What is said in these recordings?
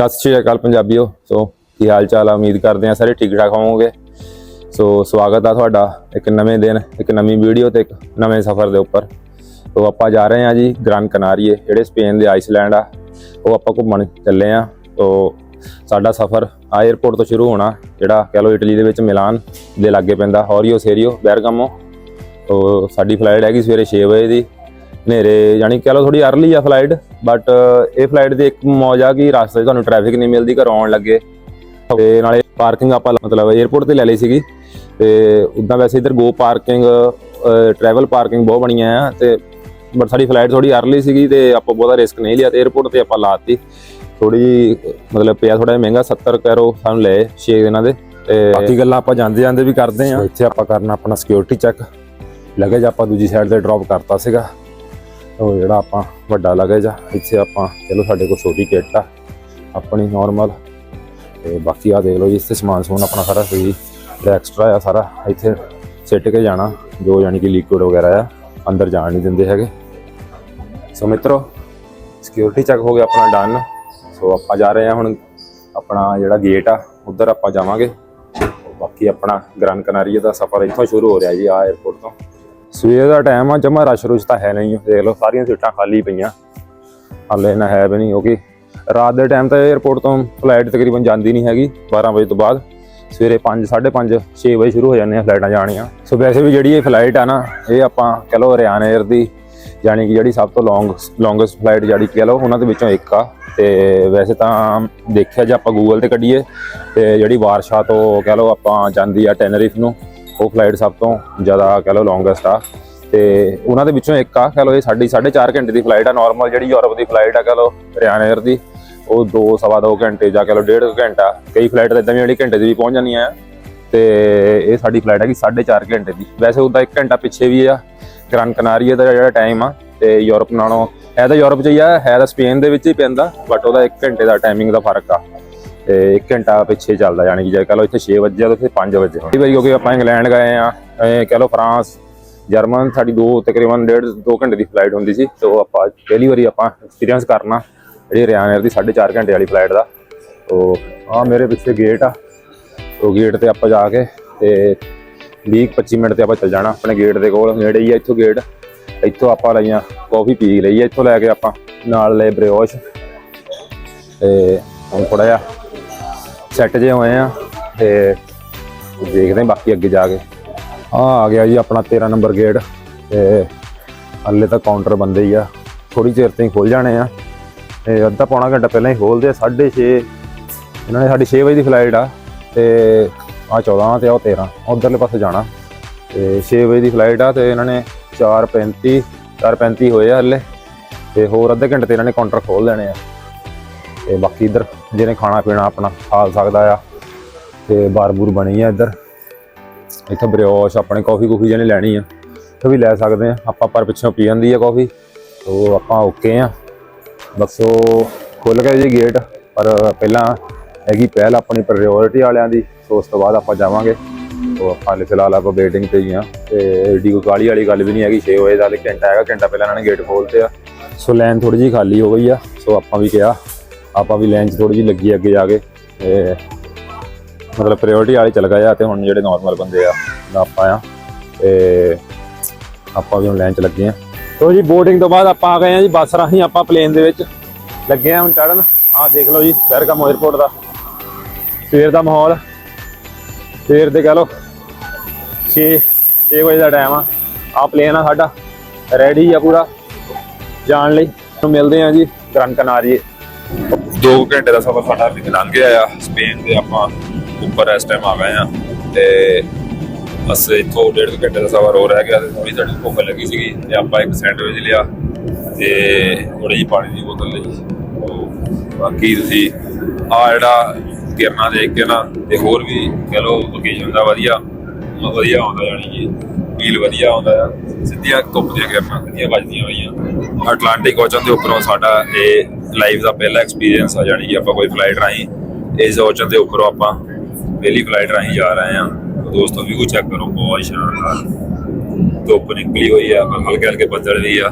ਸਤਿ ਸ਼੍ਰੀ ਅਕਾਲ ਪੰਜਾਬੀਓ। ਸੋ, ਕੀ ਹਾਲ ਚਾਲ ਆ? ਉਮੀਦ ਕਰਦੇ ਆ ਸਾਰੇ ਠੀਕ ਠਾਕ ਹੋਵੋਗੇ। ਸੋ, ਸਵਾਗਤ ਆ ਤੁਹਾਡਾ ਇੱਕ ਨਵੇਂ ਦਿਨ, ਇੱਕ ਨਵੀਂ ਵੀਡੀਓ ਤੇ ਇੱਕ ਨਵੇਂ ਸਫ਼ਰ ਦੇ ਉੱਪਰ। ਸੋ, ਆਪਾਂ ਜਾ ਰਹੇ ਆ ਜੀ ਗ੍ਰਾਨ ਕਨਾਰੀਏ, ਜਿਹੜੇ ਸਪੇਨ ਦੇ ਆਈਸਲੈਂਡ ਆ। ਉਹ ਆਪਾਂ ਘੁੰਮਣ ਚੱਲੇ ਆ ਸੋ, ਸਾਡਾ ਸਫ਼ਰ ਆ 에ਅਰਪੋਰਟ ਤੋਂ ਸ਼ੁਰੂ ਹੋਣਾ, ਜਿਹੜਾ ਕਹ ਲਓ ਇਟਲੀ ਦੇ ਵਿੱਚ ਮਿਲਾਨ ਦੇ ਲਾਗੇ ਪੈਂਦਾ। ਹੌਰੀਓ ਸੇਰੀਓ ਬੈਰਗਾਮੋ। ਸੋ, ਸਾਡੀ ਫਲਾਈਟ ਹੈਗੀ ਸਵੇਰੇ 6 ਵਜੇ ਦੀ। ਹਨੇਰੇ ਯਾਨੀ ਕਹ ਲਓ ਥੋੜੀ ਅਰਲੀ ਆ ਫਲਾਈਟ ਬਟ ਇਹ ਫਲਾਈਟ ਦੀ ਇੱਕ ਮੌਜ ਆ ਕਿ ਰਸਤੇ 'ਚ ਤੁਹਾਨੂੰ ਟ੍ਰੈਫਿਕ ਨਹੀਂ ਮਿਲਦੀ ਘਰੋਂ ਆਉਣ ਲੱਗੇ। ਤੇ ਨਾਲੇ ਪਾਰਕਿੰਗ ਆਪਾਂ ਮਤਲਬ 에ਅਰਪੋਰਟ ਤੇ ਲੈ ਲਈ ਸੀਗੀ। ਤੇ ਉਦਾਂ ਵੈਸੇ ਇਧਰ ਗੋ ਪਾਰਕਿੰਗ ਟਰੈਵਲ ਪਾਰਕਿੰਗ ਬਹੁਤ ਬਣੀਆਂ ਆ ਤੇ ਬਟ ਸਾਡੀ ਫਲਾਈਟ ਥੋੜੀ ਅਰਲੀ ਸੀਗੀ ਤੇ ਆਪਾਂ ਬਹੁਤਾ ਰਿਸਕ ਨਹੀਂ ਲਿਆ ਤੇ 에ਅਰਪੋਰਟ ਤੇ ਆਪਾਂ ਲਾਤੀ ਥੋੜੀ ਮਤਲਬ ਪਿਆ ਥੋੜਾ ਮਹਿੰਗਾ 70 ਕਰੋ ਸਾਨੂੰ ਲਏ 6 ਦਿਨਾਂ ਦੇ। ਤੇ ਬਾਕੀ ਗੱਲਾਂ ਆਪਾਂ ਜਾਂਦੇ ਜਾਂਦੇ ਵੀ ਕਰਦੇ ਆ ਇੱਥੇ ਆਪਾਂ ਕਰਨਾ ਆਪਣਾ ਸਿਕਿਉਰਿਟੀ ਚੈੱਕ ਲਗੇਜ ਆਪਾਂ ਦੂਜੀ ਸਾਈਡ ਤੇ ਡ੍ਰੌਪ ਕਰਤਾ ਸੀਗਾ। ਉਹ ਜਿਹੜਾ ਆਪਾਂ ਵੱਡਾ ਲਗੇਜ ਆ ਇੱਥੇ ਆਪਾਂ ਚਲੋ ਸਾਡੇ ਕੋਲ ਛੋਟੀ ਕਿੱਟ ਆ, ਆਪਣੀ ਨਾਰਮਲ ਤੇ ਬਾਕੀ ਆ ਦੇਖ ਲਓ ਜੀ, ਇੱਥੇ ਸਮਾਨ ਸਮੂਨ ਆਪਣਾ ਸਾਰਾ ਸਹੀ ਐਕਸਟਰਾ ਆ ਸਾਰਾ, ਇੱਥੇ ਸਿੱਟ ਕੇ ਜਾਣਾ, ਜੋ ਯਾਨੀ ਕਿ ਲਿਕੁਇਡ ਵਗੈਰਾ ਆ, ਅੰਦਰ ਜਾਣ ਨਹੀਂ ਦਿੰਦੇ ਹੈਗੇ। ਸੋ ਮਿੱਤਰੋ ਸਿਕਿਉਰਿਟੀ ਚੈੱਕ ਹੋ ਗਿਆ ਆਪਣਾ ਡਨ ਸੋ ਆਪਾਂ ਜਾ ਰਹੇ ਹਾਂ ਹੁਣ ਆਪਣਾ ਜਿਹੜਾ ਗੇਟ ਆ, ਉਧਰ ਆਪਾਂ ਜਾਵਾਂਗੇ। ਬਾਕੀ ਆਪਣਾ ਗ੍ਰਾਨ ਕਨਾਰੀਆ ਦਾ ਸਫ਼ਰ ਇੱਥੋਂ ਸ਼ੁਰੂ ਹੋ ਰਿਹਾ ਜੀ ਆ 에ਅਰਪੋਰਟ ਤੋਂ। ਸਵੇਰ ਦਾ ਟਾਈਮ ਆ, ਜਮਾ ਰਸ਼ ਰੁਸ਼ ਤਾਂ ਹੈ ਨਹੀਂ, ਦੇਖ ਲਓ, ਸਾਰੀਆਂ ਸੀਟਾਂ ਖਾਲੀ ਪਈਆਂ। ਹਾਲੇ ਨਾ ਹੈ ਵੀ ਨਹੀਂ ਕਿਉਂਕਿ ਰਾਤ ਦੇ ਟਾਈਮ ਤਾਂ 에ਅਰਪੋਰਟ ਤੋਂ ਫਲਾਈਟ ਤਕਰੀਬਨ ਜਾਂਦੀ ਨਹੀਂ ਹੈਗੀ 12 ਵਜੇ ਤੋਂ ਬਾਅਦ। ਸਵੇਰੇ 5 5:30 6 ਵਜੇ ਸ਼ੁਰੂ ਹੋ ਜਾਂਦੀਆਂ ਫਲਾਈਟਾਂ ਜਾਣੀਆਂ। ਸੋ ਵੈਸੇ ਵੀ ਜਿਹੜੀ ਇਹ ਫਲਾਈਟ ਆ ਨਾ, ਇਹ ਆਪਾਂ ਕਹ ਲਓ ਹਰਿਆਣਾ 에ਅਰ ਦੀ, ਯਾਨੀ ਕਿ ਜਿਹੜੀ ਸਭ ਤੋਂ ਲੌਂਗ ਲੌਂਗੈਸਟ ਫਲਾਈਟ ਜਿਹੜੀ ਕਹ ਲਓ, ਉਹਨਾਂ ਦੇ ਵਿੱਚੋਂ ਇੱਕ ਆ। ਤੇ ਵੈਸੇ ਤਾਂ ਦੇਖਿਆ ਜੇ ਆਪਾਂ ਗੂਗਲ ਤੇ ਕੱਢੀਏ, ਤੇ ਜਿਹੜੀ ਵਾਰਸ਼ਾ ਤੋਂ ਕਹ ਲਓ ਆਪਾਂ ਜਾਂਦੀ ਆ ਟੈਨਰੀਫ ਨੂੰ ਉਹ ਫਲਾਈਟ ਸਭ ਤੋਂ ਜ਼ਿਆਦਾ ਕਹ ਲਓ ਲੌਂਗੈਸਟ ਆ। ਤੇ ਉਹਨਾਂ ਦੇ ਵਿੱਚੋਂ ਇੱਕ ਆ, ਕਹ ਲਓ ਇਹ ਸਾਡੀ 4.5 ਘੰਟੇ ਦੀ ਫਲਾਈਟ ਆ। ਨਾਰਮਲ ਜਿਹੜੀ ਯੂਰਪ ਦੀ ਫਲਾਈਟ ਆ, ਕਹ ਲਓ ਹਰਿਆਣਾ 에ਅਰ ਦੀ, ਉਹ 2 ਸਵਾ 2 ਘੰਟੇ ਜਾਂ ਕਹ ਲਓ 1.5 ਘੰਟਾ। ਕਈ ਫਲਾਈਟ ਤਾਂ ਇਦਾਂ ਵੀ ਜਿਹੜੀ ਘੰਟੇ ਦੀ ਵੀ ਪਹੁੰਚ ਜਾਂਦੀਆਂ ਆ। ਤੇ ਇਹ ਸਾਡੀ ਫਲਾਈਟ ਹੈਗੀ 4.5 ਘੰਟੇ ਦੀ। ਵੈਸੇ ਉਹਦਾ 1 ਘੰਟਾ ਪਿੱਛੇ ਵੀ ਆ। ਗ੍ਰਾਨ ਕਨਾਰੀਆ ਦਾ ਜਿਹੜਾ ਟਾਈਮ ਆ, ਤੇ ਯੂਰਪ ਨਾਲੋਂ, ਇਹ ਤਾਂ ਯੂਰਪ 'ਚ ਹੀ ਆ, ਹੈ ਤਾਂ ਸਪੇਨ ਦੇ ਵਿੱਚ ਹੀ ਪੈਂਦਾ ਬਟ ਉਹਦਾ 1 ਘੰਟੇ ਦਾ ਟਾਈਮਿੰਗ ਦਾ ਫ਼ਰਕ ਆ। ਤੇ 1 ਘੰਟਾ ਪਿੱਛੇ ਚੱਲਦਾ, ਯਾਨੀ ਕਿ ਜੇ ਕਹ ਲਓ ਇੱਥੇ 6 ਵਜੇ ਆ ਤਾਂ ਇੱਥੇ 5 ਵਜੇ ਕਈ ਵਾਰੀ ਕਿਉਂਕਿ ਆਪਾਂ ਇੰਗਲੈਂਡ ਗਏ ਆ, ਐਂ ਕਹ ਲਓ ਫਰਾਂਸ, ਜਰਮਨ, ਸਾਡੀ ਦੋ, ਤਕਰੀਬਨ ਡੇਢ 2 ਘੰਟੇ ਦੀ ਫਲਾਈਟ ਹੁੰਦੀ ਸੀ, ਤੇ ਉਹ ਆਪਾਂ ਪਹਿਲੀ ਵਾਰੀ ਆਪਾਂ ਐਕਸਪੀਰੀਅੰਸ ਕਰਨਾ, ਜਿਹੜੀ ਰਿਆਨਏਅਰ ਦੀ 4.5 ਘੰਟੇ ਵਾਲੀ ਫਲਾਈਟ ਦਾ। ਤੋ ਆ ਮੇਰੇ ਪਿੱਛੇ ਗੇਟ ਆ ਉਹ ਗੇਟ ਤੇ ਆਪਾਂ ਜਾ ਕੇ ਤੇ 20 25 ਮਿੰਟ ਤੇ ਆਪਾਂ ਚੱਲ ਜਾਣਾ, ਆਪਣੇ ਗੇਟ ਦੇ ਕੋਲ, ਨੇੜੇ ਹੀ ਆ ਇੱਥੋਂ ਗੇਟ ਇੱਥੋਂ ਆਪਾਂ ਲਈਆਂ ਕਾਫੀ ਪੀ ਲਈ ਆ, ਇੱਥੋਂ ਲੈ ਕੇ ਆਪਾਂ ਨਾਲ ਲਏ ਬ੍ਰਿਓਸ਼ ਤੇ ਹੁਣ ਥੋੜਾ ਜਿਹਾ ਸੈੱਟ ਜੇ ਹੋਏ ਆ ਤੇ ਦੇਖਦੇ ਹਾਂ ਬਾਕੀ ਅੱਗੇ ਜਾ ਕੇ। ਆ ਆ ਗਿਆ ਜੀ ਆਪਣਾ 13 ਨੰਬਰ ਗੇਟ ਤੇ ਹੱਲੇ ਤਾਂ ਕਾਊਂਟਰ ਬੰਦੇ ਹੀ ਆ। ਥੋੜੀ ਚਿਰ ਤੇ ਹੀ ਖੁੱਲ ਜਾਣੇ ਆ। ਤੇ ਅੱਧਾ ਪੌਣਾ ਘੰਟਾ ਪਹਿਲਾਂ ਹੀ ਖੋਲਦੇ ਆ। 6:30 ਇਹਨਾਂ ਨੇ ਸਾਡੀ 6 ਵਜੇ ਦੀ ਫਲਾਈਟ ਆ ਤੇ ਆ 14 ਤੇ ਆ 13 ਉਧਰਲੇ ਪਾਸੇ ਜਾਣਾ। ਤੇ 6 ਵਜੇ ਦੀ ਫਲਾਈਟ ਆ ਤੇ ਇਹਨਾਂ ਨੇ 4:35 4:35 ਹੋਏ ਆ ਹੱਲੇ। ਤੇ ਹੋਰ ਅੱਧੇ ਘੰਟੇ ਤੇ ਇਹਨਾਂ ਨੇ ਕਾਊਂਟਰ ਖੋਲ ਲੈਣੇ ਆ। ਤੇ ਬਾਕੀ ਇੱਧਰ ਜਿਹਨੇ ਖਾਣਾ ਪੀਣਾ ਆਪਣਾ ਖਾ ਸਕਦਾ ਆ ਤੇ ਬਾਰ-ਬੂਰ ਬਣੀ ਆ ਇੱਧਰ। ਇੱਥੇ ਬਰਿਓਸ਼ ਆਪਣੇ ਕਾਫੀ ਕੁਫੀ ਜਿਹਨੇ ਲੈਣੀ ਆ, ਉਹ ਵੀ ਲੈ ਸਕਦੇ ਆ। ਆਪਾਂ ਪਰ ਪਿੱਛੋਂ ਪੀ ਜਾਂਦੀ ਆ ਕਾਫੀ। ਤੋ ਆਪਾਂ ਓਕੇ ਆ। ਬਸ ਉਹ ਖੁੱਲ ਗਿਆ ਜੀ ਗੇਟ, ਪਰ ਪਹਿਲਾਂ ਹੈਗੀ ਪਹਿਲ ਆਪਣੀ ਪ੍ਰਾਇੋਰਟੀ ਵਾਲਿਆਂ ਦੀ। ਸੋ ਉਸ ਤੋਂ ਬਾਅਦ ਆਪਾਂ ਜਾਵਾਂਗੇ। ਤੋ ਆਪਾਂ ਹਾਲੇ ਫਿਲਹਾਲ ਆਪਾਂ ਵੇਟਿੰਗ ਤੇ ਹੀ ਆ। ਤੇ ਏਡੀ ਕੋਈ ਕਾਲੀ ਵਾਲੀ ਗੱਲ ਵੀ ਨਹੀਂ ਹੈਗੀ 6 ਵਜੇ ਦਾ ਘੰਟਾ ਹੈਗਾ, ਘੰਟਾ ਪਹਿਲਾਂ ਇਹਨਾਂ ਨੇ ਗੇਟ ਖੋਲਤੇ ਆ। ਸੋ ਲਾਈਨ ਥੋੜੀ ਜਿਹੀ ਖਾਲੀ ਹੋ ਗਈ ਆ। ਸੋ ਆਪਾਂ ਵੀ ਕਿਹਾ ਆਪਾਂ ਵੀ ਲਾਈਨ 'ਚ ਥੋੜੀ ਜਿਹੀ ਲੱਗੀ ਅੱਗੇ ਜਾ ਕੇ ਤੇ ਮਤਲਬ ਪ੍ਰਾਇੋਰਟੀ ਵਾਲੇ ਚੱਲ ਗਏ ਆ ਤੇ ਹੁਣ ਜਿਹੜੇ ਨਾਰਮਲ ਬੰਦੇ ਆ ਆਪਾਂ ਆ ਤੇ ਆਪਾਂ ਵੀ ਹੁਣ ਲਾਈਨ 'ਚ ਲੱਗੇ ਆ। ਤੋ ਜੀ ਬੋਰਡਿੰਗ ਤੋਂ ਬਾਅਦ ਆਪਾਂ ਆ ਗਏ ਆ ਜੀ ਬੱਸ ਰਾਹੀਂ, ਆਪਾਂ ਪਲੇਨ ਦੇ ਵਿੱਚ ਲੱਗੇ ਆ ਹੁਣ ਚੜਨ ਆਹ ਦੇਖ ਲਓ ਜੀ, ਬੈਰਗਮ 에ਅਰਪੋਰਟ ਦਾ। ਸਵੇਰ ਦਾ ਮਾਹੌਲ। ਸਵੇਰ ਦੇ ਕਹ ਲਓ 6 6 ਵਜੇ ਦਾ ਟਾਈਮ ਆ। ਆ ਪਲੇਨ ਆ ਸਾਡਾ ਰੈਡੀ ਆ ਪੂਰਾ ਜਾਣ ਲਈ। ਹੁਣ ਮਿਲਦੇ ਆ ਜੀ ਗ੍ਰਾਨ ਕਨਾਰੀਏ। 2 ਘੰਟੇ ਦਾ ਸਫ਼ਰ ਸਾਡਾ ਵੀ ਲੰਘ ਗਿਆ ਆ। ਸਪੇਨ ਦੇ ਆਪਾਂ ਉੱਪਰ ਇਸ ਟਾਈਮ ਆ ਗਏ ਆ ਤੇ ਬਸ ਇੱਥੋਂ ਡੇਢ ਕੁ ਘੰਟੇ ਦਾ ਸਫ਼ਰ ਹੋ ਰਹਿ ਗਿਆ ਤੇ ਥੋੜੀ ਸਾਡੀ ਭੁੱਖ ਲੱਗੀ ਸੀਗੀ ਤੇ ਆਪਾਂ ਇੱਕ ਸੈਂਡਵਿਚ ਲਿਆ ਤੇ ਥੋੜੀ ਜਿਹੀ ਪਾਣੀ ਦੀ ਬੋਤਲ ਲਈ। ਬਾਕੀ ਤੁਸੀਂ ਆ ਜਿਹੜਾ ਕਿਰਨਾ ਦੇਖ ਕੇ ਨਾ ਤੇ ਹੋਰ ਵੀ ਕਹ ਲਓ ਲੋਕੇਸ਼ਨ ਦਾ ਵਧੀਆ ਵਧੀਆ ਆਉਂਦਾ ਜਾਨੀ ਜੀ ਫੀਲ ਵਧੀਆ ਆਉਂਦਾ ਆ। ਸਿੱਧੀਆਂ ਧੁੱਪ ਦੀਆਂ ਕਿਰਨਾਂ ਵਧੀਆ ਵੱਜਦੀਆਂ ਹੋਈਆਂ। ਅਟਲਾਂਟਿਕ ਓਸ਼ਨ ਦੇ ਉੱਪਰੋਂ ਸਾਡਾ ਇਹ ਲਾਈਫ ਦਾ ਪਹਿਲਾ ਐਕਸਪੀਰੀਅੰਸ ਆ ਜਾਨੀ ਕਿ ਆਪਾਂ ਕੋਈ ਫਲਾਈਟ ਰਾਹੀਂ ਇਸ ਓਸ਼ਨ ਦੇ ਉੱਪਰੋਂ ਆਪਾਂ ਪਹਿਲੀ ਫਲਾਈਟ ਰਾਹੀਂ ਜਾ ਰਹੇ ਹਾਂ। ਦੋਸਤੋ ਵੀ ਚੈੱਕ ਕਰੋ, ਬਹੁਤ ਸ਼ਾਨਦਾਰ। ਧੁੱਪ ਨਿਕਲੀ ਹੋਈ ਆ ਹਲਕੇ ਹਲਕੇ ਬੱਦਲ ਵੀ ਆ।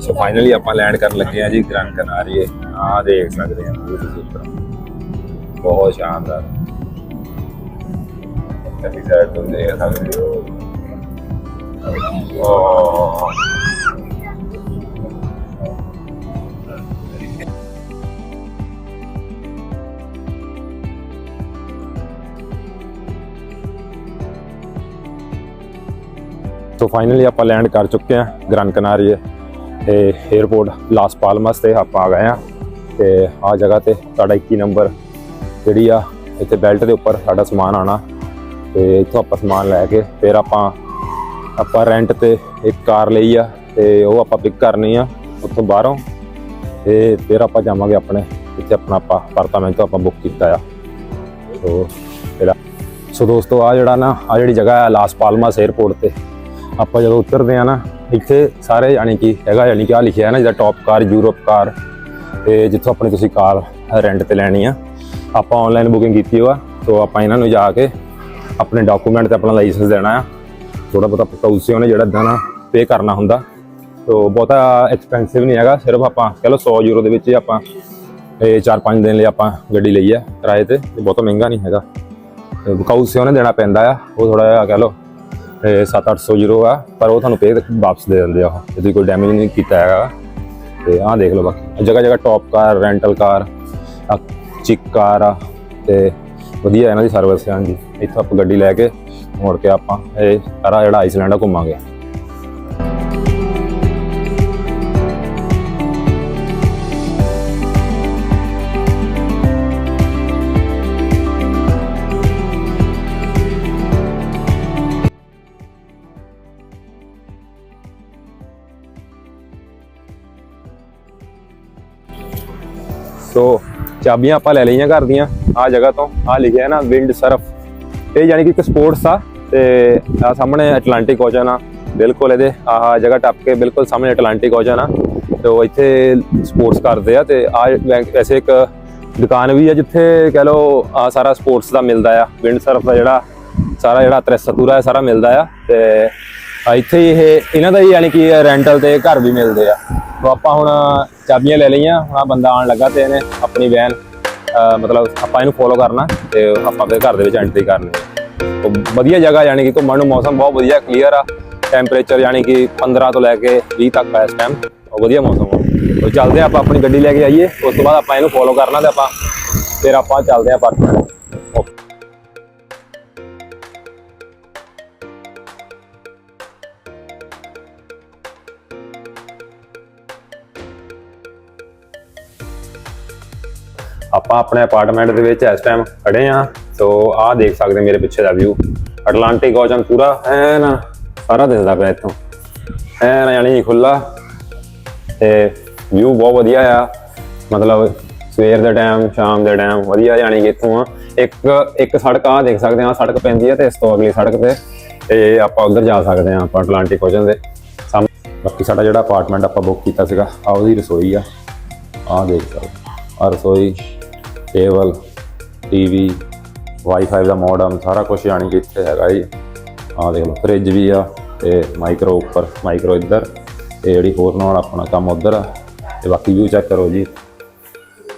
ਸੋ ਫਾਈਨਲੀ ਆਪਾਂ ਲੈਂਡ ਕਰਨ ਲੱਗੇ ਆ ਜੀ ਗ੍ਰਾਨ ਕਨਾਰੀਏ ਆ ਦੇਖ ਸਕਦੇ ਆ view ਤੁਸੀਂ ਬਹੁਤ ਸ਼ਾਨਦਾਰ। ਇੱਥੇ ਸਾਈਡ ਤੋਂ ਦੇਖ ਸਕਦੇ ਹੋ। ਸੋ ਫਾਈਨਲੀ ਆਪਾਂ ਲੈਂਡ ਕਰ ਚੁੱਕੇ ਹਾਂ ਗ੍ਰਾਨ ਕਨਾਰੀਏ ਤੇ 에어ਪੋਰਟ ਲਾਸ ਪਾਲਮਸ ਤੇ ਆਪਾਂ ਆ ਗਏ ਆ ਤੇ ਆ ਜਗ੍ਹਾ ਤੇ ਸਾਡਾ 21 ਨੰਬਰ ਜਿਹੜੀ ਆ, ਇੱਥੇ ਬੈਲਟ ਦੇ ਉੱਪਰ ਸਾਡਾ ਸਮਾਨ ਆਣਾ ਤੇ ਇੱਥੋਂ ਆਪਾਂ ਸਮਾਨ ਲੈ ਕੇ ਫਿਰ ਆਪਾਂ ਆਪਾਂ ਰੈਂਟ ਤੇ ਇੱਕ ਕਾਰ ਲਈ ਆ ਤੇ ਉਹ ਆਪਾਂ ਪਿਕ ਕਰਨੀ ਆ ਉੱਥੋਂ ਬਾਹਰੋਂ ਤੇ ਫਿਰ ਆਪਾਂ ਜਾਵਾਂਗੇ ਆਪਣੇ, ਇੱਥੇ ਆਪਣਾ ਆਪਾਂ ਅਪਾਰਟਮੈਂਟ ਆਪਾਂ ਬੁੱਕ ਕੀਤਾ ਆ। ਸੋ, ਫਿਰ ਸੋ ਦੋਸਤੋ ਆ ਜਿਹੜਾ ਨਾ ਆ ਜਿਹੜੀ ਜਗ੍ਹਾ ਆ ਲਾਸ ਪਾਲਮਾਸ 에어ਪੋਰਟ ਤੇ, ਆਪਾਂ ਜਦੋਂ ਉਤਰਦੇ ਆ ਨਾ, ਇੱਥੇ ਸਾਰੇ ਯਾਨੀ ਕਿ ਹੈਗਾ, ਯਾਨੀ ਕਿ ਆ ਲਿਖਿਆ ਹੈ ਨਾ, ਜਿਹੜਾ ਟੌਪ ਕਾਰ ਯੂਰਪ ਕਾਰ ਤੇ ਜਿੱਥੋਂ ਆਪਣੀ ਤੁਸੀਂ ਕਾਰ ਰੈਂਟ ਤੇ ਲੈਣੀ ਆ। ਆਪਾਂ ਆਨਲਾਈਨ ਬੁਕਿੰਗ ਕੀਤੀ ਹੋਆ, ਸੋ ਆਪਾਂ ਇਹਨਾਂ ਨੂੰ ਜਾ ਕੇ ਆਪਣੇ ਡਾਕੂਮੈਂਟ ਤੇ ਆਪਣਾ ਲਾਇਸੈਂਸ ਦੇਣਾ ਆ। ਥੋੜਾ ਬਹੁਤਾ ਪਕਾਉਸਿਓ ਨੇ ਜਿਹੜਾ ਇਦਾਂ ਨਾ ਪੇ ਕਰਨਾ ਹੁੰਦਾ। ਸੋ ਬਹੁਤਾ ਐਕਸਪੈਂਸਿਵ ਨਹੀਂ ਹੈਗਾ, ਸਿਰਫ ਆਪਾਂ ਕਹ ਲਓ 100 ਯੂਰੋ ਦੇ ਵਿੱਚ ਆਪਾਂ ਇਹ 4-5 ਦਿਨ ਲਈ ਆਪਾਂ ਗੱਡੀ ਲਈ ਆ ਕਿਰਾਏ ਤੇ ਬਹੁਤਾ ਮਹਿੰਗਾ ਨਹੀਂ ਹੈਗਾ। ਤੇ ਬਕਾਊਸਿਓ ਨੇ ਦੇਣਾ ਪੈਂਦਾ ਆ, ਉਹ ਥੋੜਾ ਜਿਹਾ ਕਹ ਲਓ 7-800 ਯੂਰੋ ਆ, ਪਰ ਉਹ ਤੁਹਾਨੂੰ ਪੇ ਵਾਪਸ ਦੇ ਦਿੰਦੇ ਆ ਉਹ, ਜੇ ਤੁਸੀਂ ਕੋਈ ਡੈਮੇਜ ਨਹੀਂ ਕੀਤਾ ਹੈਗਾ। ਤੇ ਆਹ ਦੇਖ ਲਓ ਬਾਕੀ ਜਗ੍ਹਾ ਜਗ੍ਹਾ ਟੌਪ ਕਾਰ ਰੈਂਟਲ ਕਾਰ ਚਿਕ ਕਾਰ ਆ, ਤੇ ਵਧੀਆ ਇਹਨਾਂ ਦੀ ਸਰਵਿਸ ਹੈ ਹਾਂਜੀ। ਇੱਥੋਂ ਆਪਾਂ ਗੱਡੀ ਲੈ ਕੇ ਮੁੜ ਕੇ ਆਪਾਂ ਇਹ ਸਾਰਾ ਜਿਹੜਾ ਆਈਸਲੈਂਡ ਆ ਘੁੰਮਾਂਗੇ। ਸੋ ਚਾਬੀਆਂ ਆਪਾਂ ਲੈ ਲਈਆਂ ਘਰ ਦੀਆਂ। ਆ ਜਗ੍ਹਾ ਤੋਂ ਆ ਲਿਖਿਆ ਨਾ, ਵਿੰਡ ਸਰਫ। ਇਹ ਯਾਨੀ ਕਿ ਇੱਕ ਸਪੋਰਟਸ ਆ। ਤੇ ਆ ਸਾਹਮਣੇ ਐਟਲਾਂਟਿਕ ਓਸ਼ਨ ਆ। ਬਿਲਕੁਲ ਇਹਦੇ ਆਹ ਜਗ੍ਹਾ ਟੱਪ ਕੇ ਬਿਲਕੁਲ ਸਾਹਮਣੇ ਐਟਲਾਂਟਿਕ ਓਸ਼ਨ ਆ। ਤੇ ਉਹ ਇੱਥੇ ਸਪੋਰਟਸ ਕਰਦੇ ਆ ਤੇ ਆ ਵੈਸੇ ਇੱਕ ਦੁਕਾਨ ਵੀ ਆ ਜਿੱਥੇ ਕਹ ਲਓ ਆ ਸਾਰਾ ਸਪੋਰਟਸ ਦਾ ਮਿਲਦਾ ਆ। ਵਿੰਡ ਸਰਫ ਦਾ ਜਿਹੜਾ ਸਾਰਾ ਜਿਹੜਾ ਤ੍ਰਿਸਤੂਰਾ ਹੈ ਸਾਰਾ ਮਿਲਦਾ ਆ। ਤੇ ਇੱਥੇ ਹੀ ਇਹ ਇਹਨਾਂ ਦਾ ਹੀ ਯਾਨੀ ਕਿ ਰੈਂਟਲ ਤੇ ਘਰ ਵੀ ਮਿਲਦੇ ਆ। तो ਆਪਾਂ ਹੁਣ ਚਾਬੀਆਂ ਲੈ ਲਈਆਂ, ਹੁਣ ਆਹ ਬੰਦਾ ਆਉਣ ਲੱਗਾ ਤੇ ਇਹਨੇ ਆਪਣੀ ਵੈਨ ਮਤਲਬ ਆਪਾਂ ਇਹਨੂੰ ਫੋਲੋ ਕਰਨਾ ਤੇ ਆਪਾਂ ਫਿਰ ਘਰ ਦੇ ਵਿੱਚ ਐਂਟਰੀ ਕਰਨੀ ਹੈ। तो ਵਧੀਆ ਜਗ੍ਹਾ ਯਾਨੀ ਕਿ ਘੁੰਮਣ ਨੂੰ ਮੌਸਮ ਬਹੁਤ ਵਧੀਆ ਕਲੀਅਰ ਆ। ਟੈਂਪਰੇਚਰ ਯਾਨੀ ਕਿ 15 ਤੋਂ ਲੈ ਕੇ 20 ਤੱਕ ਆ ਇਸ ਟਾਈਮ ਵਧੀਆ ਮੌਸਮ ਆ। ਤੋ ਚੱਲਦੇ ਆ ਆਪਾਂ, ਆਪਣੀ ਗੱਡੀ ਲੈ ਕੇ ਆਈਏ। ਉਸ ਤੋਂ ਬਾਅਦ ਆਪਾਂ ਇਹਨੂੰ ਫੋਲੋ ਕਰਨਾ ਤੇ ਆਪਾਂ ਫਿਰ ਆਪਾਂ ਚੱਲਦੇ ਆ ਅਪਾਰਟਮੈਂਟ ਆਪਾਂ ਆਪਣੇ ਅਪਾਰਟਮੈਂਟ ਦੇ ਵਿੱਚ ਇਸ ਟਾਈਮ ਖੜੇ ਆ ਸੋ ਆਹ ਦੇਖ ਸਕਦੇ ਮੇਰੇ ਪਿੱਛੇ ਦਾ ਵਿਊ ਅਟਲਾਂਟਿਕ ਓਸ਼ਨ ਪੂਰਾ ਐਨ ਸਾਰਾ ਦਿਸਦਾ ਪਿਆ ਇੱਥੋਂ। ਐਨ ਯਾਨੀ ਖੁੱਲਾ ਤੇ ਵਿਊ ਬਹੁਤ ਵਧੀਆ ਆ। ਮਤਲਬ ਸਵੇਰ ਦੇ ਟਾਈਮ ਸ਼ਾਮ ਦੇ ਟਾਈਮ ਵਧੀਆ ਯਾਨੀ ਕਿ ਇੱਥੋਂ ਆ। ਇੱਕ ਇੱਕ ਸੜਕ ਆ ਦੇਖ ਸਕਦੇ ਆ ਸੜਕ ਪੈਂਦੀ ਹੈ ਤੇ ਇਸ ਤੋਂ ਅਗਲੀ ਸੜਕ ਤੇ ਤੇ ਆਪਾਂ ਉਧਰ ਜਾ ਸਕਦੇ ਆ ਆਪਾਂ ਅਟਲਾਂਟਿਕ ਓਸ਼ਨ ਦੇ। ਸਾਹਮਣੇ ਬਾਕੀ ਸਾਡਾ ਜਿਹੜਾ ਅਪਾਰਟਮੈਂਟ ਆਪਾਂ ਬੁੱਕ ਕੀਤਾ ਸੀਗਾ ਆ ਉਹਦੀ ਰਸੋਈ ਆ। ਆਹ ਦੇਖ ਸਕਦੇ ਆ ਰਸੋਈ ਟੇਬਲ ਟੀਵੀ ਵਾਈਫਾਈ ਦਾ ਮੋਡਮ ਸਾਰਾ ਕੁਝ ਯਾਨੀ ਕਿ ਇੱਥੇ ਹੈਗਾ ਜੀ। ਆਹ ਦੇਖ ਲਓ ਫ੍ਰਿਜ ਵੀ ਆ ਤੇ ਮਾਈਕਰੋ ਉੱਪਰ ਮਾਈਕਰੋ ਇੱਧਰ। ਤੇ ਜਿਹੜੀ ਹੋਰ ਨਾਲ ਆਪਣਾ ਕੰਮ ਉੱਧਰ ਆ। ਤੇ ਬਾਕੀ ਵਿਊ ਚੈੱਕ ਕਰੋ ਜੀ।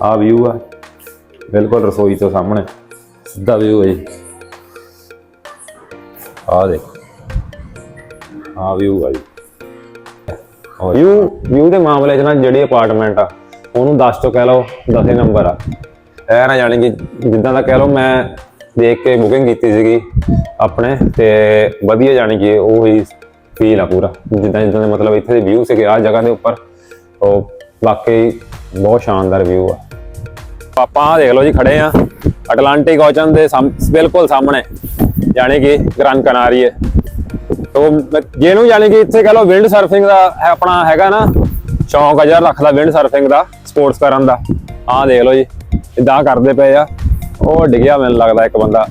ਆਹ ਵਿਊ ਆ, ਬਿਲਕੁਲ ਰਸੋਈ ਤੋਂ ਸਾਹਮਣੇ। ਸਿੱਧਾ ਵਿਊ ਹੈ ਜੀ। ਆਹ ਦੇਖੋ। ਆਹ ਵਿਊ ਆ ਜੀ। ਵਿਊ ਵਿਊ ਦੇ ਮਾਮਲੇ 'ਚ ਨਾ ਜਿਹੜੀ ਅਪਾਰਟਮੈਂਟ ਆ, ਉਹਨੂੰ 10 ਤੋਂ ਕਹਿ ਲਓ 10 ਨੰਬਰ ਆ। ਇਹ ਨਾ ਜਾਣੀ ਕਿ ਜਿੱਦਾਂ ਦਾ ਕਹਿ ਲਓ ਮੈਂ ਦੇਖ ਕੇ ਬੁਕਿੰਗ ਕੀਤੀ ਸੀਗੀ ਆਪਣੇ ਤੇ ਵਧੀਆ ਜਾਣੀ ਕਿ ਉਹ ਹੀ ਫੀਲ ਆ ਪੂਰਾ। ਜਿੱਦਾਂ ਜਿੱਦਾਂ ਦੇ ਮਤਲਬ ਇੱਥੇ ਦੇ ਵਿਊ ਸੀਗੇ ਆ ਜਗ੍ਹਾ ਦੇ ਉੱਪਰ, ਉਹ ਵਾਕਈ ਬਹੁਤ ਸ਼ਾਨਦਾਰ ਵਿਊ ਆ। ਆਪਾਂ ਆਹ ਦੇਖ ਲਓ ਜੀ, ਖੜੇ ਆ ਅਟਲਾਂਟਿਕ ਓਸ਼ਨ ਦੇ ਸਾਹਮ- ਬਿਲਕੁਲ ਸਾਹਮਣੇ ਜਾਣੀ ਕਿ ਗ੍ਰਾਨ ਕਨਾਰੀ ਹੈ ਮੈਂ- ਜਿਹਨੂੰ ਜਾਣੀ ਕਿ ਇੱਥੇ ਕਹ ਲਓ ਵਿੰਡ ਸਰਫਿੰਗ ਦਾ ਆਪਣਾ ਹੈਗਾ ਨਾ ਸ਼ੌਂਕ ਆ ਯਾਰ ਰੱਖਦਾ ਵਿੰਡ ਸਰਫਿੰਗ ਦਾ ਸਪੋਰਟਸ ਕਰਨ ਦਾ, ਆਹ ਦੇਖ ਲਓ ਜੀ, ਇਦਾਂ ਕਰਦੇ ਪਏ ਆ। ਉਹ ਡਿੱਗਿਆ ਮੈਨੂੰ ਲੱਗਦਾ ਇੱਕ ਬੰਦਾ।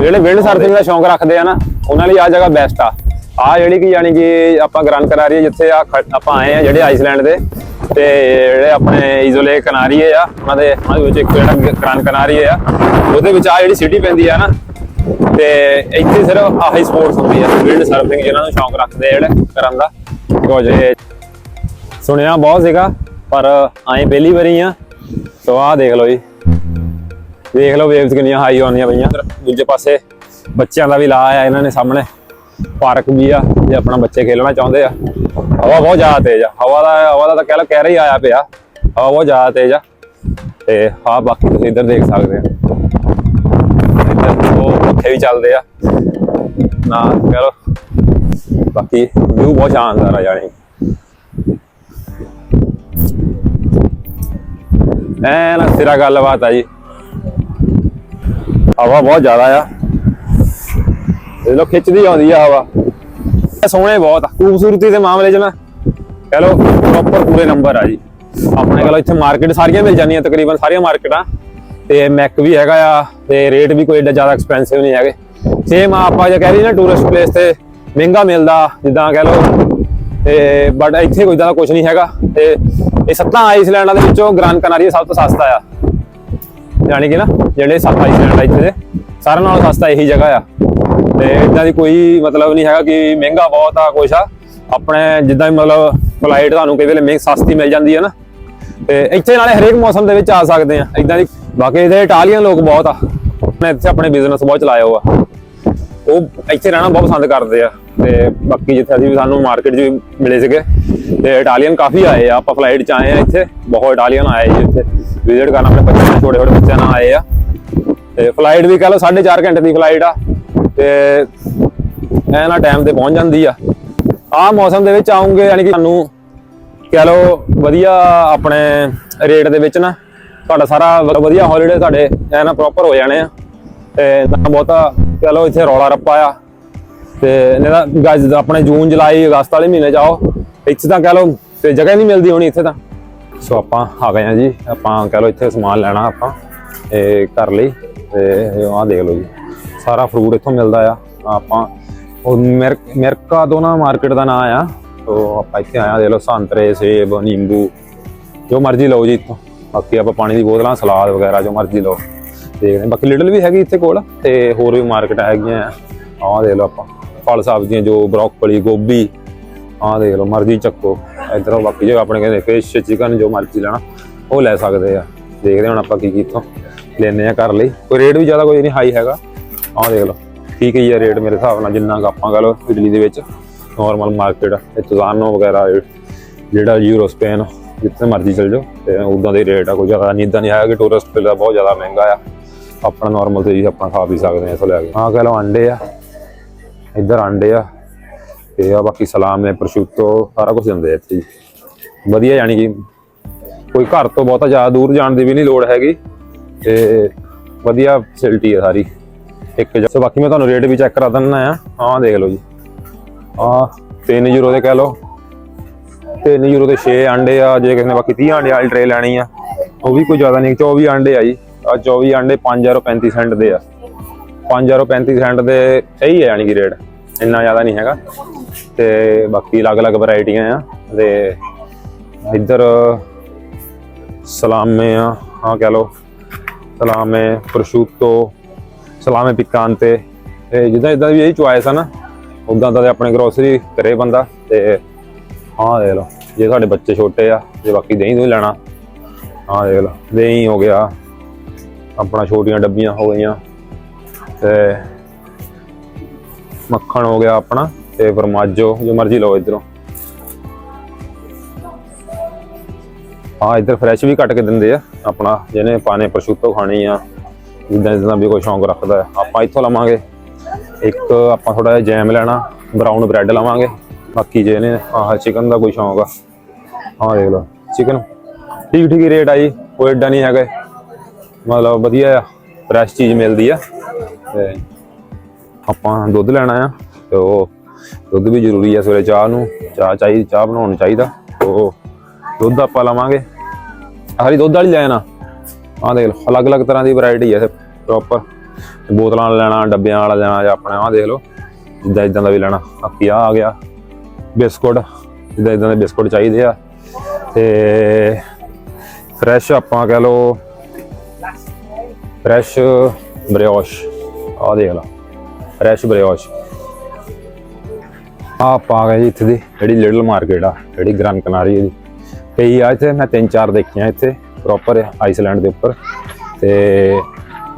ਜਿਹੜੇ ਵਿੰਡ ਸਰਫਿੰਗ ਦਾ ਸ਼ੌਂਕ ਰੱਖਦੇ ਆ ਨਾ, ਉਹਨਾਂ ਲਈ ਆ ਜਗ੍ਹਾ ਬੈਸਟ ਆ। ਆ ਜਿਹੜੀ ਕਿ ਯਾਨੀ ਕਿ ਆਪਾਂ ਗ੍ਰਾਨ ਕਨਾਰੀਏ ਜਿੱਥੇ ਆ ਖ- ਆਪਾਂ ਆਏ ਆ ਜਿਹੜੇ ਆਈਸਲੈਂਡ ਦੇ, ਤੇ ਜਿਹੜੇ ਆਪਣੇ ਇਜ਼ੋਲੇ ਕਨਾਰੀਏ ਆ, ਉਹਨਾਂ ਦੇ ਉਹਨਾਂ ਦੇ ਵਿੱਚ ਇੱਕ ਜਿਹੜਾ ਗ੍ਰਾਨ ਕਨਾਰੀਏ ਆ। ਉਹਦੇ ਵਿੱਚ ਆ ਜਿਹੜੀ ਸਿਟੀ ਪੈਂਦੀ ਆ ਨਾ, ਤੇ ਇੱਥੇ ਸਿਰਫ ਆਹੀ ਸਪੋਰਟਸ ਹੁੰਦੀ ਆ ਵਿੰਡ ਸਰਫਿੰਗ ਜਿਹਨਾਂ ਨੂੰ ਸ਼ੌਂਕ ਰੱਖਦੇ ਆ ਜਿਹੜੇ ਕਰਨ ਦਾ। ਕੁਝ ਸੁਣਿਆ ਬਹੁਤ ਸੀਗਾ, ਪਰ ਐਂ ਪਹਿਲੀ ਵਾਰੀ ਆ ਸੋ ਆਹ ਦੇਖ ਲਓ ਜੀ। ਦੇਖ ਲਓ ਵੇਵਸ ਕਿੰਨੀਆਂ ਹਾਈ ਆਉਂਦੀਆਂ ਪਈਆਂ। ਦੂਜੇ ਪਾਸੇ ਬੱਚਿਆਂ ਦਾ ਵੀ ਲਾ ਆ ਇਹਨਾਂ ਨੇ ਸਾਹਮਣੇ। ਪਾਰਕ ਵੀ ਆ, ਜੇ ਆਪਣਾ ਬੱਚੇ ਖੇਲਣਾ ਚਾਹੁੰਦੇ ਆ। ਹਵਾ ਬਹੁਤ ਜ਼ਿਆਦਾ ਤੇਜ਼ ਆ। ਹਵਾ ਦਾ ਹਵਾ ਦਾ ਤਾਂ ਕਹਿ ਲਓ ਕਹਿ ਰਹੀ ਆਇਆ ਪਿਆ। ਹਵਾ ਬਹੁਤ ਜ਼ਿਆਦਾ ਤੇਜ਼ ਆ। ਤੇ ਹਾਂ ਬਾਕੀ ਤੁਸੀਂ ਇੱਧਰ ਦੇਖ ਸਕਦੇ ਆ। ਇੱਧਰ ਉਹ ਪੱਖੇ ਵੀ ਚੱਲਦੇ ਆ। ਨਾ ਕਹਿ ਲਓ, ਬਾਕੀ ਵਿਊ ਬਹੁਤ ਸ਼ਾਨਦਾਰ ਆ ਜਾਣੀ। ਐ ਸਿਰਾ ਗੱਲਬਾਤ ਆ ਜੀ। ਹਵਾ ਬਹੁਤ ਜ਼ਿਆਦਾ ਆ। ਇਹ ਲੋ ਖਿੱਚਦੀ ਆਉਂਦੀ ਆ ਹਵਾ। ਸੋਹਣੇ ਬਹੁਤ ਆ। ਖੂਬਸੂਰਤੀ ਦੇ ਮਾਮਲੇ 'ਚ ਨਾ, ਕਹ ਲੋ ਪ੍ਰੋਪਰ ਪੂਰੇ ਨੰਬਰ ਆ ਜੀ। ਆਪਣੇ ਕੋਲ ਇੱਥੇ ਮਾਰਕੀਟ ਸਾਰੀਆਂ ਮਿਲ ਜਾਂਦੀਆਂ, ਤਕਰੀਬਨ ਸਾਰੀਆਂ ਮਾਰਕੀਟਾਂ ਤੇ ਮੈਕ ਵੀ ਹੈਗਾ ਆ, ਤੇ ਰੇਟ ਵੀ ਕੋਈ ਏਡਾ ਜ਼ਿਆਦਾ ਐਕਸਪੈਂਸਿਵ ਨਹੀਂ ਹੈਗੇ। ਸੇਮ ਆਪਾਂ ਜੇ ਕਹਿ ਰਹੀ ਨਾ ਟੂਰਿਸਟ ਪਲੇਸ ਤੇ ਮਹਿੰਗਾ ਮਿਲਦਾ, ਜਿੱਦਾਂ ਕਹਿ ਲੋ ਤੇ ਬਟ ਇੱਥੇ ਕੋਈ ਦਾ ਕੁਝ ਨਹੀਂ ਹੈਗਾ। ਤੇ ਇਹ ਸੱਤਾਂ ਆਈਸਲੈਂਡਾਂ ਦੇ ਵਿੱਚੋਂ ਗ੍ਰਾਨ ਕਨਾਰੀਆ ਸਭ ਤੋਂ ਸਸਤਾ ਆ। ਯਾਨੀ ਕਿ ਨਾ ਜਿਹੜੇ ਸੱਤ ਆਈਸਲੈਂਡ ਆ ਇੱਥੇ ਦੇ, ਸਾਰਿਆਂ ਨਾਲੋਂ ਸਸਤਾ ਇਹੀ ਜਗ੍ਹਾ ਆ। ਤੇ ਇਦਾਂ ਦੀ ਕੋਈ ਮਤਲਬ ਨਹੀਂ ਹੈਗਾ ਕਿ ਮਹਿੰਗਾ ਬਹੁਤ ਆ, ਕੁਛ ਆ। ਆਪਣੇ ਜਿੱਦਾਂ ਮਤਲਬ ਫਲਾਈਟ ਤੁਹਾਨੂੰ ਕਈ ਵੇਲੇ ਮਹਿੰਗੀ, ਸਸਤੀ ਮਿਲ ਜਾਂਦੀ ਹੈ ਨਾ। ਤੇ ਇੱਥੇ ਨਾਲੇ ਹਰੇਕ ਮੌਸਮ ਦੇ ਵਿੱਚ ਆ ਸਕਦੇ ਆ। ਇਦਾਂ ਦੀ ਬਾਕੀ ਇਹਦੇ ਇਟਾਲੀਅਨ ਲੋਕ ਬਹੁਤ ਆ। ਮੈਂ ਇੱਥੇ ਆਪਣੇ ਬਿਜ਼ਨਸ ਬਹੁਤ ਚਲਾਇਆ ਹੋਆ ਉਹ ਇੱਥੇ ਰਹਿਣਾ ਬਹੁਤ ਪਸੰਦ ਕਰਦੇ ਆ। ਤੇ ਬਾਕੀ ਜਿੱਥੇ ਅਸੀਂ ਵੀ ਸਾਨੂੰ ਮਾਰਕੀਟ 'ਚ ਵੀ ਮਿਲੇ ਸੀਗੇ, ਤੇ ਇਟਾਲੀਅਨ ਕਾਫੀ ਆਏ ਆ। ਆਪਾਂ ਫਲਾਈਟ 'ਚ ਆਏ ਆ ਇੱਥੇ। ਬਹੁਤ ਇਟਾਲੀਅਨ ਆਏ ਜੀ ਇੱਥੇ। ਵਿਜ਼ਿਟ ਕਰਨ ਆਪਣੇ ਬੱਚਿਆਂ ਨਾਲ ਛੋਟੇ ਛੋਟੇ ਬੱਚਿਆਂ ਨਾਲ ਆਏ ਆ। ਤੇ ਫਲਾਈਟ ਵੀ ਕਹ ਲਓ 4.5 ਘੰਟੇ ਦੀ ਫਲਾਈਟ ਆ, ਤੇ ਐ ਨਾ ਟਾਈਮ ਤੇ ਪਹੁੰਚ ਜਾਂਦੀ ਆ। ਆਹ ਮੌਸਮ ਦੇ ਵਿੱਚ ਆਉਂਗੇ, ਯਾਨੀ ਕਿ ਤੁਹਾਨੂੰ ਕਹ ਲਓ ਵਧੀਆ ਆਪਣੇ ਰੇਟ ਦੇ ਵਿੱਚ ਨਾ, ਤੁਹਾਡਾ ਸਾਰਾ ਵ- ਵਧੀਆ ਹੌਲੀਡੇ ਤੁਹਾਡੇ ਐ ਨਾ ਪ੍ਰੋਪਰ ਹੋ ਜਾਣੇ ਆ। ਤੇ ਨਾ ਬਹੁਤਾ ਕਹ ਲਓ ਇੱਥੇ ਰੌਲਾ ਰੱਪਾ ਆ। ਤੇ ਨਹੀਂ ਤਾਂ ਗਾਇਜ਼ ਆਪਣੇ ਜੂਨ, ਜੁਲਾਈ, ਅਗਸਤ ਵਾਲੇ ਮਹੀਨੇ ਜਾਓ। ਇੱਥੇ ਤਾਂ ਕਹ ਲਓ ਤੇ ਜਗ੍ਹਾ ਹੀ ਨਹੀਂ ਮਿਲਦੀ ਹੋਣੀ ਇੱਥੇ ਤਾਂ। ਸੋ ਆਪਾਂ ਆ ਗਏ ਆ ਜੀ, ਆਪਾਂ ਕਹ ਲਓ ਇੱਥੇ ਸਮਾਨ ਲੈਣਾ ਆਪਾਂ। ਇਹ ਕਰ ਲਈ ਤੇ ਆਹ ਦੇਖ ਲਓ ਜੀ। ਸਾਰਾ ਫਰੂਟ ਇੱਥੋਂ ਮਿਲਦਾ ਆ। ਆਪਾਂ ਉਹ ਮਿਰ, ਮਿਰਕਾ ਤੋਂ ਮਾਰਕੀਟ ਦਾ ਨਾਂ ਆ। ਤੋ ਆਪਾਂ ਇੱਥੇ ਆਇਆ ਦੇਖ ਲਓ, ਸੰਤਰੇ, ਸੇਬ, ਨਿੰਬੂ, ਜੋ ਮਰਜ਼ੀ ਲਓ ਜੀ ਇੱਥੋਂ। ਬਾਕੀ ਆਪਾਂ ਪਾਣੀ ਦੀ ਬੋਤਲਾਂ, ਸਲਾਦ ਵਗੈਰਾ ਜੋ ਮਰਜ਼ੀ ਲਓ। ਦੇਖਦੇ ਬਾਕੀ ਲਿਟਲ ਵੀ ਹੈਗੀ ਇੱਥੇ ਕੋਲ ਤੇ ਹੋਰ ਵੀ ਮਾਰਕੀਟ ਹੈਗੀਆਂ ਆਹ ਦੇਖ ਲਓ ਆਪਾਂ, ਫਲ ਸਬਜ਼ੀਆਂ ਜੋ ਬਰੋਕਲੀ ਗੋਭੀ, ਆਹ ਦੇਖ ਲਓ, ਮਰਜ਼ੀ ਚੱਕੋ। ਇਧਰੋਂ ਬਾਕੀ ਜੋ ਆਪਣੇ ਕਹਿੰਦੇ ਫਿਸ਼ ਚਿਕਨ ਜੋ ਮਰਜ਼ੀ ਲੈਣਾ, ਉਹ ਲੈ ਸਕਦੇ ਆ। ਦੇਖਦੇ ਹੁਣ ਆਪਾਂ ਕੀ ਕੀ ਇੱਥੋਂ ਲੈਨੇ ਆ ਕਰ ਲਈ। ਕੋਈ ਰੇਟ ਵੀ ਜ਼ਿਆਦਾ ਕੋਈ ਨਹੀਂ ਹਾਈ ਹੈਗਾ। ਆਹ ਦੇਖ ਲਓ, ਠੀਕ ਹੀ ਆ ਰੇਟ ਮੇਰੇ ਹਿਸਾਬ ਨਾਲ, ਜਿੰਨਾ ਕੁ ਆਪਾਂ ਕਹ ਲਓ ਇਟਲੀ ਦੇ ਵਿੱਚ ਨਾਰਮਲ ਮਾਰਕੀਟ ਇਤਜ਼ਾਨੋ ਵਗੈਰਾ, ਜਿਹੜਾ ਯੂਰੋ ਸਪੇਨ ਜਿੱਥੇ ਮਰਜ਼ੀ ਚਲ ਜਾਓ, ਤੇ ਉਦਾਂ ਦੇ ਰੇਟ ਆ, ਕੋਈ ਜ਼ਿਆਦਾ ਨਹੀਂ ਇਦਾਂ ਨਹੀਂ ਹੈਗਾ ਕਿ ਟੂਰਿਸਟ ਦਾ ਬਹੁਤ ਜ਼ਿਆਦਾ ਮਹਿੰਗਾ ਆ। ਆਪਣਾ ਨਾਰਮਲ ਤੇ ਜੀ ਆਪਾਂ ਖਾ ਵੀ ਸਕਦੇ ਆ ਇਸ ਲੈ ਕੇ। ਆਹ ਕਹ ਲਓ ਅੰਡੇ ਆ, ਇੱਧਰ ਅੰਡੇ ਆ, ਤੇ ਆ ਬਾਕੀ ਸਲਾਮ ਨੇ ਪ੍ਰਸ਼ੂਤੋ ਸਾਰਾ ਕੁਝ ਦਿੰਦੇ ਆ ਇੱਥੇ ਜੀ ਵਧੀਆ ਯਾਨੀ ਕਿ ਕੋਈ ਘਰ ਤੋਂ ਬਹੁਤਾ ਜ਼ਿਆਦਾ ਦੂਰ ਜਾਣ ਦੀ ਵੀ ਨਹੀਂ ਲੋੜ ਹੈਗੀ। ਤੇ ਵਧੀਆ ਫੈਸਿਲਿਟੀ ਹੈ ਸਾਰੀ। ਇੱਕ ਜਗ੍ਹਾ ਬਾਕੀ ਮੈਂ ਤੁਹਾਨੂੰ ਰੇਟ ਵੀ ਚੈੱਕ ਕਰਾ ਦਿੰਦਾ ਆ ਆਹ ਦੇਖ ਲਓ ਜੀ। ਆਹ 3 ਯੂਰੋ ਦੇ ਕਹਿ ਲਓ। 3 ਯੂਰੋ ਦੇ 6 ਅੰਡੇ ਆ, ਜੇ ਕਿਸੇ ਨੇ ਬਾਕੀ 30 ਅੰਡੇ ਵਾਲੀ ਟਰੇ ਲੈਣੀ ਆ, ਉਹ ਵੀ ਕੋਈ ਜ਼ਿਆਦਾ ਨਹੀਂ 24 ਅੰਡੇ ਆ ਜੀ। ਆ 24 ਅੰਡੇ 5.35 ਸੈਂਟ ਦੇ ਆ। 5.35 ਸੈਂਟ ਦੇ ਸਹੀ ਹੈ ਯਾਨੀ ਕਿ ਰੇਟ ਇੰਨਾ ਜ਼ਿਆਦਾ ਨਹੀਂ ਹੈਗਾ। ਤੇ ਬਾਕੀ ਅਲੱਗ-ਅਲੱਗ ਵੈਰਾਈਟੀਆਂ ਆ। ਤੇ ਇੱਧਰ ਸਲਾਮੇ ਆ ਹਾਂ ਕਹ ਲਓ। ਸਲਾਮੇ ਪ੍ਰਸ਼ੂਤੋ ਸਲਾਮੇ ਪਿਕਾਂਤੇ ਤੇ। ਜਿੱਦਾਂ ਇਦਾਂ ਵੀ ਇਹੀ ਚੁਆਇਸ ਆ ਨਾ ਉਦਾਂ ਦਾ ਤੇ ਆਪਣੇ ਗਰੋਸਰੀ ਕਰੇ ਬੰਦਾ, ਤੇ ਹਾਂ ਦੇਖ ਲਓ, ਜੇ ਤੁਹਾਡੇ ਬੱਚੇ ਛੋਟੇ ਆ, ਜੇ ਬਾਕੀ ਦਹੀਂ ਤੋਂ ਲੈਣਾ। ਹਾਂ ਦੇਖ ਲਓ ਦਹੀਂ ਹੋ ਗਿਆ। ਆਪਣਾ ਛੋਟੀਆਂ ਡੱਬੀਆਂ ਹੋ ਗਈਆਂ। ਤੇ ਮੱਖਣ ਹੋ ਗਿਆ ਆਪਣਾ, ਤੇ ਫਰਮਾਜੋ, ਜੋ ਮਰਜ਼ੀ ਲਓ ਇਧਰੋਂ। ਹਾਂ ਇੱਧਰ ਫਰੈਸ਼ ਵੀ ਕੱਟ ਕੇ ਦਿੰਦੇ ਆ, ਆਪਣਾ ਜਿਹਨੇ ਪਾਣੇ ਪ੍ਰਸ਼ੂਤੋ ਖਾਣੀ ਆ, ਜਿੱਦਾਂ ਜਿੱਦਾਂ ਵੀ ਕੋਈ ਸ਼ੌਂਕ ਰੱਖਦਾ ਆਪਾਂ ਇੱਥੋਂ ਲਵਾਂਗੇ। ਇੱਕ ਆਪਾਂ ਥੋੜਾ ਜਿਹਾ ਜੈਮ ਲੈਣਾ ਬਰਾਊਨ ਬ੍ਰੈਡ ਲਵਾਂਗੇ, ਬਾਕੀ ਜਿਹਨੇ ਆਹ ਚਿਕਨ ਦਾ ਕੋਈ ਸ਼ੌਂਕ ਆ ਹਾਂ ਦੇਖ ਲਓ ਚਿਕਨ ਠੀਕ ਠੀਕ ਰੇਟ ਆ ਜੀ, ਕੋਈ ਏਡਾ ਨਹੀਂ ਹੈਗਾ। ਮਤਲਬ ਵਧੀਆ ਆ ਫਰੈਸ਼ ਚੀਜ਼ ਮਿਲਦੀ ਆ। ਤੇ ਆਪਾਂ ਦੁੱਧ ਲੈਣਾ ਆ, ਤੇ ਉਹ ਦੁੱਧ ਵੀ ਜ਼ਰੂਰੀ ਆ ਸਵੇਰੇ ਚਾਹ ਨੂੰ, ਚਾਹ ਚਾਹੀਦੀ ਚਾਹ ਬਣਾਉਣ ਚਾਹੀਦਾ, ਉਹ ਦੁੱਧ ਆਪਾਂ ਲਵਾਂਗੇ। ਹਰੀ ਦੁੱਧ ਵਾਲੀ ਲੈਣਾ। ਆਹ ਦੇਖ ਲਓ, ਅਲੱਗ-ਅਲੱਗ ਤਰ੍ਹਾਂ ਦੀ ਵੈਰਾਈਟੀ ਹੈ ਪ੍ਰੋਪਰ ਬੋਤਲਾਂ ਵਾਲਾ ਲੈਣਾ, ਡੱਬਿਆਂ ਵਾਲਾ ਲੈਣਾ ਜਾਂ ਆਪਣਾ, ਆਹ ਦੇਖ ਲਓ, ਜਿੱਦਾਂ ਇਦਾਂ ਦਾ ਵੀ ਲੈਣਾ। ਬਾਕੀ ਆਹ ਆ ਗਿਆ, ਬਿਸਕੁਟ, ਜਿੱਦਾਂ ਇਦਾਂ ਦੇ ਬਿਸਕੁਟ ਚਾਹੀਦੇ ਆ। ਤੇ ਫਰੈਸ਼ ਆਪਾਂ ਕਹ ਲਓ ਫਰੈਸ਼ ਬਰਿਓਸ਼ ਆਹ ਦੇਖ ਲਓ ਫਰੈਸ਼ ਬ੍ਰਿਓਸ਼ ਆ ਪਾ ਗਏ ਜੀ ਇੱਥੇ ਦੀ, ਜਿਹੜੀ ਲਿਟਲ ਮਾਰਕੀਟ ਆ, ਜਿਹੜੀ ਗ੍ਰਾਂ ਕਨਾਰੀ ਦੀ। ਕਈ ਆ ਇੱਥੇ ਮੈਂ ਤਿੰਨ ਚਾਰ ਦੇਖੀਆਂ ਇੱਥੇ ਪ੍ਰੋਪਰ ਆਈਸਲੈਂਡ ਦੇ ਉੱਪਰ। ਤੇ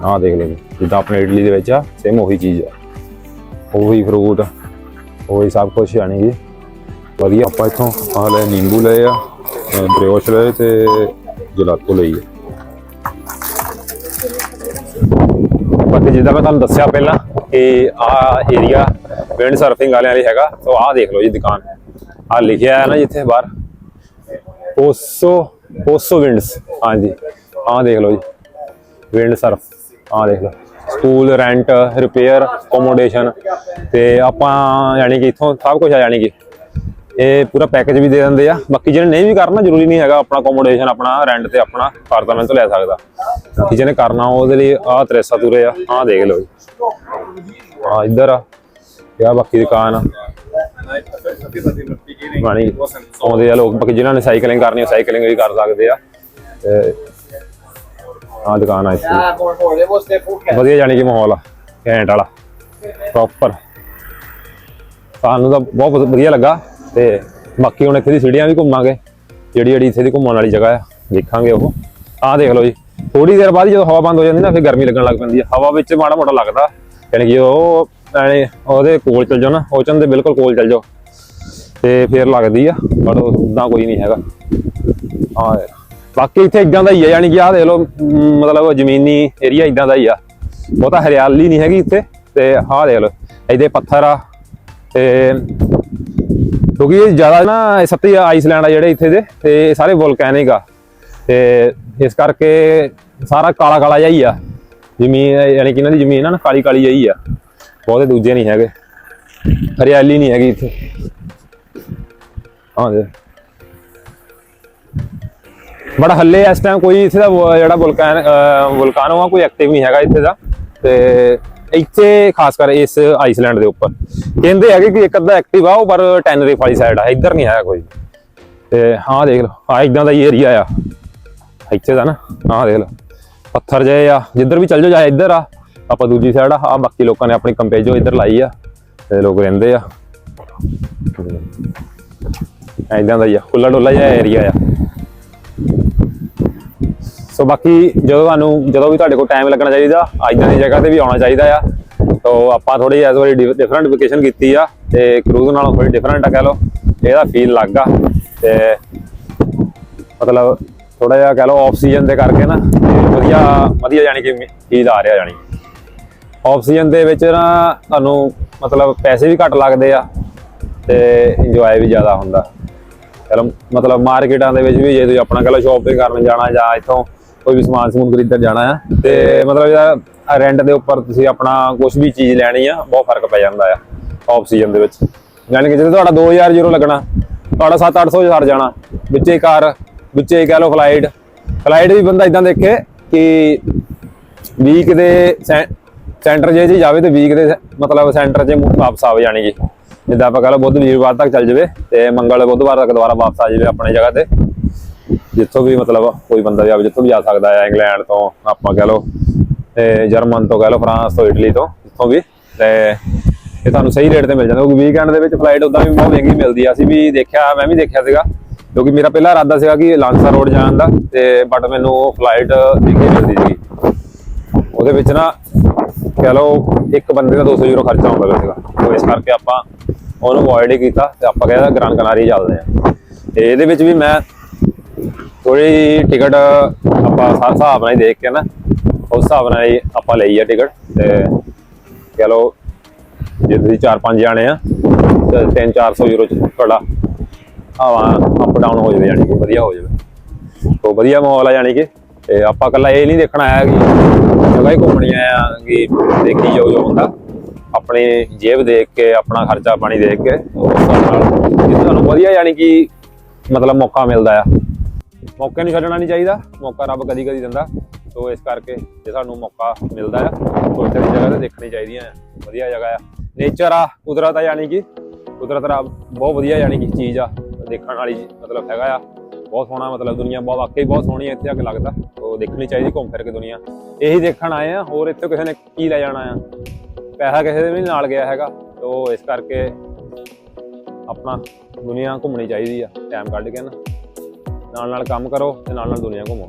ਆਹ ਦੇਖ ਲਓ ਜੀ, ਜਿੱਦਾਂ ਆਪਣੇ ਇਟਲੀ ਦੇ ਵਿੱਚ ਆ ਸੇਮ ਉਹੀ ਚੀਜ਼ ਆ। ਉਹੀ ਫਰੂਟ ਉਹੀ ਸਭ ਕੁਝ ਯਾਨੀ ਜੀ। ਵਧੀਆ ਆਪਾਂ ਇੱਥੋਂ ਆਹ ਲੈ ਨਿੰਬੂ ਲਏ ਆ ਬ੍ਰਿਓਸ਼ ਲਏ ਤੇ ਜਲਾਤੋ ਲਈ ਆ। ਬਾਕੀ ਜਿੱਦਾਂ ਮੈਂ ਤੁਹਾਨੂੰ ਦੱਸਿਆ ਪਹਿਲਾਂ ਕਿ ਆਹ ਏਰੀਆ ਵਿੰਡ ਸਰਫਿੰਗ ਵਾਲਿਆਂ ਲਈ ਹੈਗਾ ਸੋ ਆਹ ਦੇਖ ਲਓ ਜੀ ਦੁਕਾਨ। ਆਹ ਲਿਖਿਆ ਹੈ ਨਾ ਜਿੱਥੇ ਬਾਹਰ। ਪੋਸੋ ਪੋਸੋ ਵਿੰਡਸ। ਹਾਂਜੀ, ਆਹ ਦੇਖ ਲਓ ਜੀ। ਵਿੰਡ ਸਰ, ਆਹ ਦੇਖ ਲਓ। ਸਕੂਲ ਰੈਂਟ ਰਿਪੇਅਰ ਅਕੋਮੋਡੇਸ਼ਨ ਤੇ ਆਪਾਂ ਯਾਨੀ ਕਿ ਇੱਥੋਂ ਸਭ ਕੁਝ ਆ ਯਾਨੀ ਕਿ। ਇਹ ਪੂਰਾ ਪੈਕੇਜ ਵੀ ਦੇ ਦਿੰਦੇ ਆ। ਬਾਕੀ ਜਿਹਨੇ ਨਹੀਂ ਵੀ ਕਰਨਾ, ਜ਼ਰੂਰੀ ਨਹੀਂ ਹੈਗਾ ਆਪਣਾ ਅਕੋਮੋਡੇਸ਼ਨ ਆਪਣਾ ਰੈਂਟ ਤੇ ਆਪਣਾ ਅਪਾਰਟਮੈਂਟ ਤੋਂ ਲੈ ਸਕਦਾ। ਬਾਕੀ ਜਿਹਨੇ ਕਰਨਾ, ਉਹਦੇ ਲਈ ਆਹ ਤਰੇਸਾ ਤੁਰੇ ਆ, ਆਹ ਦੇਖ ਲਓ ਜੀ। ਆ ਇੱਧਰ ਆ ਇਹ ਆ ਬਾਕੀ ਦੁਕਾਨ ਆ। ਬਾਣੀ ਆਉਂਦੇ ਆ ਲੋਕ ਬਾਕੀ ਜਿਨ੍ਹਾਂ ਨੇ ਸਾਈਕਲਿੰਗ ਕਰਨੀ ਉਹ ਸਾਈਕਲਿੰਗ ਵੀ ਕਰ ਸਕਦੇ ਆ। ਤੇ ਆ ਦੁਕਾਨ ਆ ਇੱਥੇ. ਵਧੀਆ ਜਾਣੀ ਕਿ ਮਾਹੌਲ ਆ ਘੈਂਟ ਵਾਲਾ। ਪ੍ਰੋਪਰ ਸਾਨੂੰ ਤਾਂ ਬਹੁਤ ਵਧ- ਵਧੀਆ ਲੱਗਾ ਤੇ ਬਾਕੀ ਹੁਣ ਇੱਥੇ ਦੀ ਸੀੜੀਆਂ ਵੀ ਘੁੰਮਾਂਗੇ। ਜਿਹੜੀ ਜਿਹੜੀ ਇੱਥੇ ਦੀ ਘੁੰਮਣ ਵਾਲੀ ਜਗ੍ਹਾ ਆ ਦੇਖਾਂਗੇ ਉਹ। ਆਹ ਦੇਖ ਲਓ ਜੀ ਥੋੜੀ ਦੇਰ ਬਾਅਦ ਜਦੋਂ ਹਵਾ ਬੰਦ ਹੋ ਜਾਂਦੀ ਨਾ ਫਿਰ ਗਰਮੀ ਲੱਗਣ ਲੱਗ ਪੈਂਦੀ ਆ। ਹਵਾ ਵਿੱਚ ਮਾੜਾ ਮੋਟਾ ਲੱਗਦਾ ਯਾਨੀ ਕਿ ਉਹ ਉਹਦੇ ਕੋਲ ਚਲ ਜਾਓ ਨਾ ਓਚਨ ਦੇ ਬਿਲਕੁਲ ਕੋਲ ਚਲ ਜਾਓ। ਤੇ ਫਿਰ ਲੱਗਦੀ ਆ, ਪਰ ਉਦਾਂ ਕੋਈ ਨਹੀਂ ਹੈਗਾ। ਹਾਂ, ਬਾਕੀ ਇੱਥੇ ਇਦਾਂ ਦਾ ਹੀ ਆ, ਯਾਨੀ ਕਿ ਆਹ ਦੇਖ ਲਓ ਮਤਲਬ ਜ਼ਮੀਨੀ ਏਰੀਆ ਇਦਾਂ ਦਾ ਹੀ ਆ। ਬਹੁਤਾ ਹਰਿਆਲੀ ਨਹੀਂ ਹੈਗੀ ਇੱਥੇ, ਤੇ ਆਹ ਦੇਖ ਲਓ, ਇਹਦੇ ਪੱਥਰ ਆ, ਤੇ ਕਿਉਂਕਿ ਇਹ ਜ਼ਿਆਦਾ ਨਾ, ਇਹ ਸੱਤੀ ਆਈਸਲੈਂਡ ਆ ਜਿਹੜੇ ਇੱਥੇ ਦੇ, ਤੇ ਇਹ ਸਾਰੇ ਵੋਲਕੈਨਿਕ ਆ। ਤੇ ਇਸ ਕਰਕੇ ਸਾਰਾ ਕਾਲਾ ਕਾਲਾ ਜਿਹਾ ਹੀ ਆ। ਜ਼ਮੀਨ, ਯਾਨੀ ਕਿ ਇਹਨਾਂ ਦੀ ਜ਼ਮੀਨ ਆ ਨਾ, ਕਾਲੀ ਕਾਲੀ ਜਿਹੀ ਆ। ਬਹੁਤੇ ਦੂਜੇ ਨਹੀਂ ਹੈਗੇ। ਹਰਿਆਲੀ ਨਹੀਂ ਹੈਗੀ ਇੱਥੇ। ਹਾਂ ਦੇ ਬੜਾ ਹੱਲੇ ਇਸ ਟਾਈਮ ਕੋਈ ਇੱਥੇ ਦਾ ਜਿਹੜਾ ਵੁਲਕਾਨ ਵੁਲਕਾਨੋ ਆ ਕੋਈ ਐਕਟਿਵ ਨਹੀਂ ਹੈਗਾ ਇੱਥੇ ਦਾ। ਤੇ ਇੱਥੇ ਖਾਸ ਕਰ ਇਸ ਆਈਸਲੈਂਡ ਦੇ ਉੱਪਰ। ਕਹਿੰਦੇ ਹੈਗੇ ਕਿ ਇੱਕ ਅੱਧਾ ਐਕਟਿਵ ਆ, ਉਹ ਪਰ ਟੈਨਰੀਫ ਵਾਲੀ ਸਾਈਡ ਆ, ਇੱਧਰ ਨਹੀਂ ਹੈਗਾ ਕੋਈ। ਤੇ ਹਾਂ ਦੇਖ ਲਓ ਆ ਇਦਾਂ ਦਾ ਹੀ ਏਰੀਆ ਆ। ਇੱਥੇ ਦਾ ਨਾ, ਆਹ ਦੇਖ ਲਓ। ਪੱਥਰ ਜਿਹੇ ਆ, ਜਿੱਧਰ ਵੀ ਚੱਲ ਜਾਓ, ਚਾਹੇ ਇੱਧਰ ਆ, ਆਪਾਂ ਦੂਜੀ ਸਾਈਡ ਆ ਆ ਬਾਕੀ ਲੋਕਾਂ ਨੇ ਆਪਣੀ ਕੰਪੇਜੋ ਇੱਧਰ ਲਾਈ ਆ, ਤੇ ਲੋਕ ਰਹਿੰਦੇ ਆ। ਐਦਾਂ ਦਾ ਹੀ ਆ ਖੁੱਲਾ ਡੁੱਲਾ ਜਿਹਾ ਏਰੀਆ ਆ। ਸੋ ਬਾਕੀ ਜਦੋਂ ਤੁਹਾਨੂੰ, ਜਦੋਂ ਵੀ ਤੁਹਾਡੇ ਕੋਲ ਟਾਈਮ ਲੱਗਣਾ ਚਾਹੀਦਾ ਇਦਾਂ ਦੀ ਜਗ੍ਹਾ ਤੇ ਵੀ ਆਉਣਾ ਚਾਹੀਦਾ ਆ। ਤੋ ਆਪਾਂ ਥੋੜੀ ਇਸ ਵਾਰੀ ਡਿਫਰੈਂਟ ਵਕੇਸ਼ਨ ਕੀਤੀ ਆ, ਤੇ ਕਰੂਜ਼ ਨਾਲੋਂ ਥੋੜੀ ਡਿਫਰੈਂਟ ਆ ਕਹਿ ਲਓ ਇਹਦਾ ਫੀਲ ਲੱਗਾ ਤੇ ਮਤਲਬ ਥੋੜਾ ਜਿਹਾ ਕਹਿ ਲਓ ਆਫ ਸੀਜ਼ਨ ਦੇ ਕਰਕੇ ਨਾ ਵਧੀਆ ਵਧੀਆ ਯਾਨੀ ਕਿ ਫੀਲ ਆ ਰਿਹਾ ਯਾਨੀ ਆਫ ਸੀਜ਼ਨ ਦੇ ਵਿੱਚ ਨਾ ਤੁਹਾਨੂੰ ਮਤਲਬ ਪੈਸੇ ਵੀ ਘੱਟ ਲੱਗਦੇ ਆ, ਤੇ ਇੰਜੋਏ ਵੀ ਜ਼ਿਆਦਾ ਹੁੰਦਾ। ਮਤਲਬ ਮਾਰਕੀਟਾਂ ਦੇ ਵਿੱਚ ਵੀ ਜੇ ਤੁਸੀਂ ਆਪਣਾ ਕਹਿੰਦਾ ਸ਼ਾਪਿੰਗ ਕਰਨ ਜਾਣਾ ਜਾਂ ਇੱਥੋਂ ਕੋਈ ਵੀ ਸਮਾਨ ਸਮੂਨ ਖਰੀਦਣ ਜਾਣਾ ਆ, ਤੇ ਮਤਲਬ ਜਿਹੜਾ ਰੈਂਟ ਦੇ ਉੱਪਰ ਤੁਸੀਂ ਆਪਣਾ ਕੁਝ ਵੀ ਚੀਜ਼ ਲੈਣੀ ਆ, ਬਹੁਤ ਫ਼ਰਕ ਪੈ ਜਾਂਦਾ ਆ ਆਫ ਸੀਜ਼ਨ ਦੇ ਵਿੱਚ। ਯਾਨੀ ਕਿ ਜੇ ਤੁਹਾਡਾ 2000 ਯੂਰੋ ਲੱਗਣਾ, ਤੁਹਾਡਾ 7-800 ਸਰ ਜਾਣਾ, ਵਿੱਚੇ ਕਾਰ, ਵਿੱਚੇ ਕਹਿ ਲਓ ਫਲਾਈਟ ਫਲਾਈਟ ਵੀ ਬੰਦਾ ਇਦਾਂ ਦੇਖੇ ਕਿ ਵੀਕ ਦੇ ਸੈਂਟਰ ਜੇ ਜੀ ਜਾਵੇ ਤੇ ਵੀਕ ਦੇ ਮਤਲਬ ਸੈਂਟਰ 'ਚ ਵਾਪਸ ਆਵੇ ਜਾਣੀ ਜੀ। ਜਿੱਦਾਂ ਆਪਾਂ ਕਹ ਲਓ ਬੁੱਧ ਵੀਰਵਾਰ ਤੱਕ ਚੱਲ ਜਾਵੇ ਤੇ ਮੰਗਲ ਬੁੱਧਵਾਰ ਤੱਕ ਦੁਬਾਰਾ ਵਾਪਸ ਆ ਜਾਵੇ ਆਪਣੀ ਜਗ੍ਹਾ ਤੇ। ਜਿੱਥੋਂ ਵੀ ਮਤਲਬ ਕੋਈ ਬੰਦਾ ਵੀ ਆਵੇ, ਜਿੱਥੋਂ ਵੀ ਜਾ ਸਕਦਾ ਹੈ, ਇੰਗਲੈਂਡ ਤੋਂ ਆਪਾਂ ਕਹਿ ਲਓ ਤੇ ਜਰਮਨ ਤੋਂ ਕਹਿ ਲਓ, ਫਰਾਂਸ ਤੋਂ, ਇਟਲੀ ਤੋਂ, ਜਿੱਥੋਂ ਵੀ। ਤੇ ਇਹ ਤੁਹਾਨੂੰ ਸਹੀ ਰੇਟ ਤੇ ਮਿਲ ਜਾਂਦਾ, ਕਿਉਂਕਿ ਵੀਕਐਂਡ ਦੇ ਵਿੱਚ ਫਲਾਈਟ ਉਦਾਂ ਵੀ ਬਹੁਤ ਮਹਿੰਗੀ ਮਿਲਦੀ ਆ। ਅਸੀਂ ਵੀ ਦੇਖਿਆ, ਮੈਂ ਵੀ ਦੇਖਿਆ ਸੀਗਾ, ਕਿਉਂਕਿ ਮੇਰਾ ਪਹਿਲਾ ਇਰਾਦਾ ਸੀਗਾ ਕਿ ਲਾਂਸਾ ਰੋਡ ਜਾਣ ਦਾ, ਤੇ ਬਟ ਮੈਨੂੰ ਉਹ ਫਲਾਈਟ ਮਹਿੰਗੀ ਮਿਲਦੀ ਸੀਗੀ। ਉਹਦੇ ਵਿੱਚ ਨਾ ਕਹ ਲਓ, ਇੱਕ ਬੰਦੇ ਦਾ 200 ਯੂਰੋ ਖਰਚਾ ਆਉਂਦਾ ਪਿਆ ਸੀਗਾ। ਇਸ ਕਰਕੇ ਆਪਾਂ ਉਹਨੂੰ ਅਵੋਇਡ ਹੀ ਕੀਤਾ ਤੇ ਆਪਾਂ ਕਹਿੰਦਾ ਗ੍ਰਾਂਡ ਕਨਾਰੀ ਚੱਲਦੇ ਆ ਤੇ ਇਹਦੇ ਵਿੱਚ ਵੀ ਮੈਂ ਥੋੜੀ ਟਿਕਟ ਆਪਾਂ ਸਾਰਾ ਹਿਸਾਬ ਨਾਲ ਹੀ ਦੇਖ ਕੇ ਨਾ, ਉਸ ਹਿਸਾਬ ਨਾਲ ਹੀ ਆਪਾਂ ਲਈ ਆ ਟਿਕਟ ਤੇ ਕਹ ਲਓ ਜੇ ਤੁਸੀਂ 4-5 ਜਾਣੇ ਆ, ਤੇ 3-400 ਯੂਰੋ ਚ ਤੁਹਾਡਾ ਹਵਾ ਅਪ ਡਾਊਨ ਹੋ ਜਾਵੇ, ਯਾਨੀ ਕਿ ਵਧੀਆ ਹੋ ਜਾਵੇ। ਤੋਂ ਵਧੀਆ ਮਾਹੌਲ ਆ ਯਾਨੀ ਕਿ, ਤੇ ਆਪਾਂ ਕੱਲਾ ਇਹ ਨਹੀਂ ਦੇਖਣਾ ਆਇਆ ਕਿ ਜਗ੍ਹਾ ਹੀ ਘੁੰਮਣੀ ਆਇਆ ਕਿ ਦੇਖੀ ਜਾਓ ਜੋ ਹੁੰਦਾ। ਆਪਣੀ ਜੇਬ ਦੇਖ ਕੇ, ਆਪਣਾ ਖਰਚਾ ਪਾਣੀ ਦੇਖ ਕੇ ਉਸ ਨਾਲ ਤੁਹਾਨੂੰ ਵਧੀਆ ਯਾਨੀ ਕਿ ਮਤਲਬ ਮੌਕਾ ਮਿਲਦਾ ਆ। ਮੌਕੇ ਨੂੰ ਛੱਡਣਾ ਨਹੀਂ ਚਾਹੀਦਾ, ਮੌਕਾ ਰੱਬ ਕਦੀ ਕਦੀ ਦਿੰਦਾ। ਸੋ ਇਸ ਕਰਕੇ ਜੇ ਸਾਨੂੰ ਮੌਕਾ ਮਿਲਦਾ ਆ ਕੋਈ ਤੇਰੀ ਜਗ੍ਹਾ ਤੇ ਦੇਖਣੀ ਚਾਹੀਦੀ ਆ। ਵਧੀਆ ਜਗ੍ਹਾ ਆ। ਨੇਚਰ ਆ, ਕੁਦਰਤ ਆ ਯਾਨੀ ਕਿ। ਕੁਦਰਤ ਰੱਬ ਬਹੁਤ ਵਧੀਆ ਯਾਨੀ ਕਿ ਚੀਜ਼ ਆ। ਦੇਖਣ ਵਾਲੀ ਮਤਲਬ ਹੈਗਾ ਆ। ਬਹੁਤ ਸੋਹਣਾ ਮਤਲਬ ਦੁਨੀਆ, ਬਹੁਤ ਵਾਕਈ ਬਹੁਤ ਸੋਹਣੀ ਹੈ ਇੱਥੇ ਕੇ ਲੱਗਦਾ। ਉਹ ਦੇਖਣੀ ਚਾਹੀਦੀ ਘੁੰਮ ਫਿਰ ਕੇ ਦੁਨੀਆ। ਇਹੀ ਦੇਖਣ ਆਏ ਆ, ਹੋਰ ਇੱਥੇ ਕਿਸੇ ਨੇ ਕੀ ਲੈ ਜਾਣਾ ਆ? ਪੈਸਾ ਕਿਸੇ ਦੇ ਵੀ ਨਾਲ ਗਿਆ ਹੈਗਾ, ਤੋ ਇਸ ਕਰਕੇ ਆਪਣਾ ਦੁਨੀਆ ਘੁੰਮਣੀ ਚਾਹੀਦੀ ਆ ਟਾਈਮ ਕੱਢ ਕੇ ਨਾ। ਨਾਲ ਨਾਲ ਕੰਮ ਕਰੋ ਤੇ ਨਾਲ ਨਾਲ ਦੁਨੀਆ ਘੁੰਮੋ।